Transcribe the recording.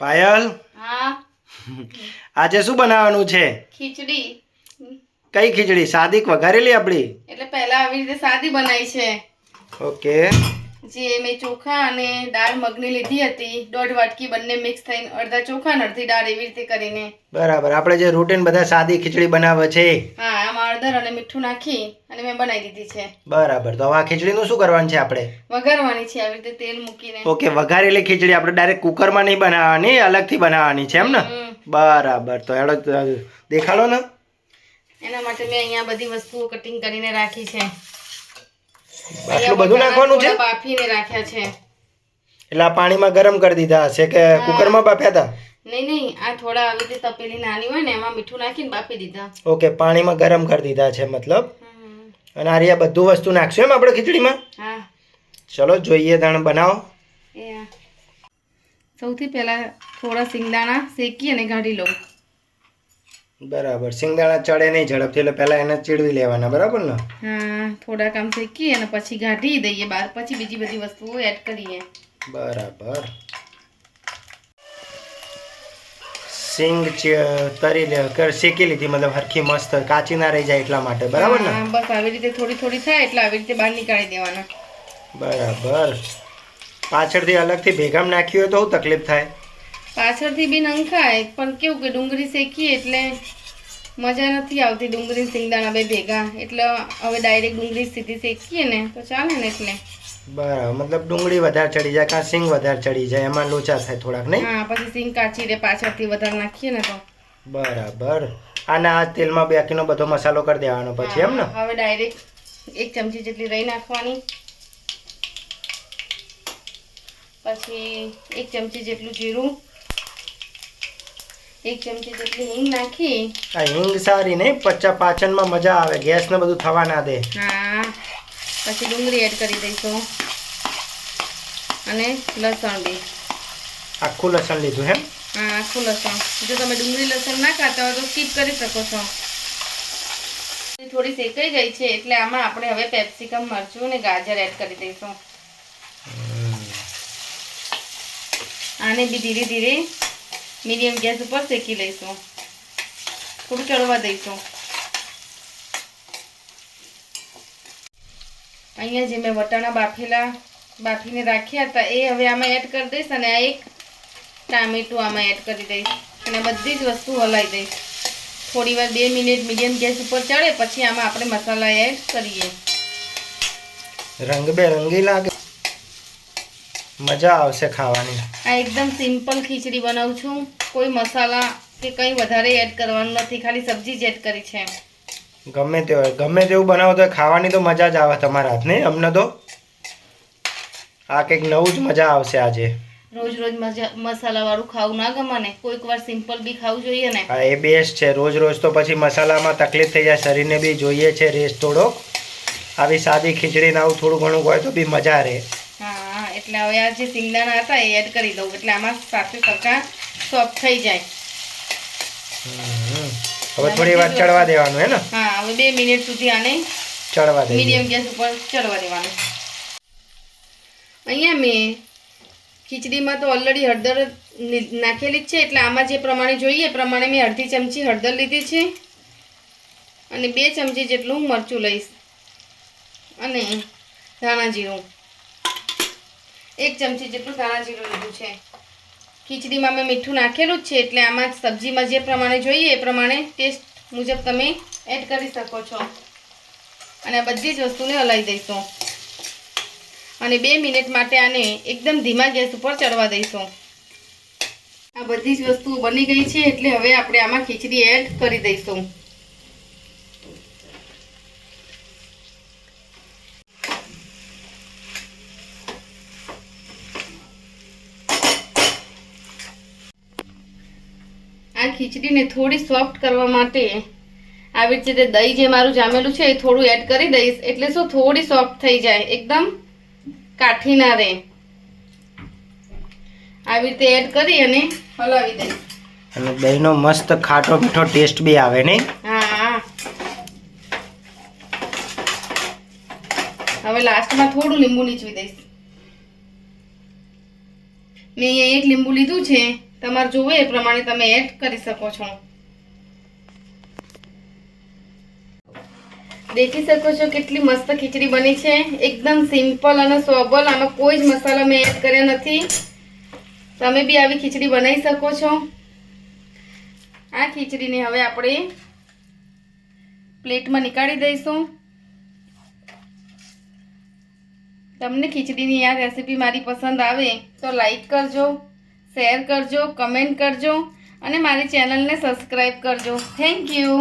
પાયલ? હા. આજે શું બનાવવાનું છે? ખીચડી. કઈ ખીચડી? સાદી વઘારેલી આપણી એટલે પહેલા આવી રીતે સાદી બનાવી છે. ઓકે. જે મેં ચોખા અને દાળ મગની લીધી હતી દોઢ વાટકી બંને મિક્સ થઈને અડધા ચોખા અને અડધી દાળ એવી રીતે કરીને. બરાબર. આપણે જે રૂટીન બધા સાદી ખીચડી બનાવે છે. હા આમાં હળદર અને મીઠું નાખી અને મેં બનાવી દીધી છે. બરાબર. તો હવે આ ખીચડીનું શું કરવાનું છે આપણે? વઘારવાની છે આવી રીતે તેલ મૂકીને. ઓકે વઘારેલી ખીચડી આપણે ડાયરેક્ટ કુકરમાં નહીં બનાવવાની અલગથી બનાવવાની છે એમ ને? બરાબર. તો એડો દેખાડો ને. એના માટે મેં અહીંયા બધી વસ્તુઓ કટિંગ કરીને રાખી છે. આટલું બધું નાખવાનું છે? બાફીને રાખ્યા છે. એટલે આ પાણીમાં ગરમ કરી દીધા હશે કે કુકરમાં બાફ્યા હતા? નહીં નહીં આ થોડા આવી રીતે તપેલી નાની હોય ને એમાં મીઠું નાખીને બાફી દીધા. ઓકે પાણીમાં ગરમ કરી દીધા છે મતલબ. અને આ રહ્યા બધું વસ્તુ નાખશું એમ આપણે ખીચડીમાં? હા. ચલો જોઈએ તાણ બનાવો. સૌથી પહેલા થોડા સિંગદાણા શેકી અને કાઢી લઉં. બરાબર. સિંગદાણા ચડે નહીં ઝડપથી એટલે પહેલા એને ચીડવી લેવાના બરાબર ને? હા થોડા કામ શેકી અને પછી ગાઢી દઈએ બહાર પછી બીજી બધી વસ્તુઓ એડ કરીએ. બરાબર. સિંગ તરી લે શેકી લીધી મતલબ હરખી મસ્ત કાચી ના રહી જાય એટલા માટે બરાબર ને? બસ આવી રીતે થોડી થોડી થાય એટલે આવી રીતે બહાર નીકાળી દેવાના. બરાબર. પાછળથી અલગથી ભેગામ નાખ્યું હોય તો તકલીફ થાય? પાછળથી બી નંખાય પણ કેવું કે ડુંગળી શેકીએ એટલે મજા નથી આવતી ડુંગળી સિંગદાણા બે ભેગા. એટલે હવે ડાયરેક્ટ ડુંગળી સીધી શેકીએ ને તો ચાલે ને એટલે. બરાબર મતલબ ડુંગળી વધારે ચડી જાય કાં સિંગ વધારે ચડી જાય એમાં લોચા થાય થોડાક નહીં? હા પછી સિંગ કાચી રે પાછળથી વધારે નાખીએ ને તો. બરાબર. અને આ તેલમાં બાકીનો બધો મસાલો કરી દેવાનો પછી એમ ને? હવે ડાયરેક્ટ એક ચમચી જેટલી રહી નાખવાની. પછી એક ચમચી જેટલું જીરું. એક ચમચી જેટલી હિંગ નાખી. આ હિંગ સારી નહીં પચ્ચા પાચનમાં મજા આવે. ગેસ ને બધું થવા ના દે. હા પછી ડુંગળી એડ કરી દઈશું. અને લસણ બી. આખું લસણ લીધું હેમ હા આખું લસણ. જો તમે ડુંગળી લસણ ના ખાતા હોય તો સ્કીપ કરી શકો છો. થોડી શેકાઈ ગઈ છે એટલે આમાં આપણે હવે પેપ્સિકમ મરચું અને ગાજર એડ કરી દઈશું. આને બી ધીરે ધીરે મીડિયમ ગેસ ઉપર શેકી લઈશું. થોડું ચડવા દઈશું. અહીંયા જે મેં વટાણા બાફેલા, બાફીને રાખ્યા હતા, એ હવે આમાં એડ કરી દઈશ અને આ એક ટામેટું આમાં એડ કરી દઈશ. અને બધી જ વસ્તુ હલાવી દઈશ. થોડી વાર બે મિનિટ મીડિયમ ગેસ ઉપર ચડે, પછી આમાં આપણે મસાલા એડ કરીએ. રંગબેરંગી લાગે. મજા આવશે ખાવાની. આ એકદમ સિમ્પલ ખીચડી બનાવું છું. કોઈ મસાલા કે કંઈ વધારે એડ કરવાનું નથી ખાલી સબ્જી જ એડ કરી છે ગમે તે હોય. ગમે તેવું બનાવો તો ખાવાની તો મજા જ આવે તમારા હાથ અમને તો? આ કંઈક નવું જ મજા આવશે આજે. રોજ રોજ મસાલા મસાલાવાળું ખાવું ના ગમે ને. કોઈક વાર સિમ્પલ બી ખાવું જોઈએ ને. હા એ બેસ્ટ છે. રોજ રોજ તો પછી મસાલામાં તકલીફ થઈ જાય. શરીરને બી જોઈએ છે રેસ્ટ થોડોક. આવી સાદી ખીચડી ને આવું થોડું ઘણું હોય તો બી મજા રહે. એટલે હવે આ જે સિંગદાણા હતા એ એડ કરી દઉં. એટલે આમાં સાથે સરખા સોફ્ટ થઈ જાય. હવે થોડી વાર ચડવા દેવાનું હે ને? હા હવે બે મિનિટ સુધી આને ચડવા દેવાનું મીડિયમ ગેસ ઉપર ચડવા દેવાનું. અહીંયા મેં ખીચડીમાં તો ઓલરેડી હળદર નાખેલી જ છે એટલે આમાં જે પ્રમાણે જોઈએ એ પ્રમાણે મેં અડધી ચમચી હળદર લીધી છે. અને બે ચમચી જેટલું મરચું લઈશ. અને ધાણા જીરું. એક ચમચી જેટલું ધાણા જીરું લીધું છે. ખીચડીમાં મેં મીઠું નાખેલું જ છે, એટલે આમાં સબ્જીમાં જે પ્રમાણે જોઈએ એ પ્રમાણે ટેસ્ટ મુજબ તમે એડ કરી શકો છો. અને બધી જ વસ્તુને હલાવી દઈશું. અને બે મિનિટ માટે આને એકદમ ધીમા ગેસ ઉપર ચડવા દઈશું. આ બધી જ વસ્તુ બની ગઈ છે, એટલે હવે આપણે આમાં ખીચડી એડ કરી દઈશું. ખીચડીને થોડી સોફ્ટ કરવા માટે આવી રીતે દહીં જે મારું જામેલું છે એ થોડું એડ કરી દઈશ. એટલે શું? થોડી સોફ્ટ થઈ જાય. એકદમ કાઠી ના રહે. આવી રીતે એડ કરી અને હલાવી દઈશ. અને દહીંનો મસ્ત ખાટો મીઠો ટેસ્ટ બી આવે નહીં? હા. હવે લાસ્ટમાં થોડું લીંબુ નીચવી દઈશ. મેં અહીંયા એક લીંબુ લીધું છે. તમારે જોવે એ પ્રમાણે તમે એડ કરી શકો છો. દેખી શકો છો કેટલી મસ્ત ખીચડી બની છે. એકદમ સિમ્પલ અને સોબલ, આમાં કોઈ જ મસાલા મેં એડ કર્યા નથી. તમે બી આવી ખીચડી બનાવી શકો છો. આ ખીચડીને હવે આપણે પ્લેટમાં નીકાળી દઈશું. તમને ખીચડીની આ રેસીપી મારી પસંદ આવે તો લાઈક કરજો. શેર કરજો કમેન્ટ કરજો અને મારી ચેનલને સબસ્ક્રાઈબ કરજો. Thank you.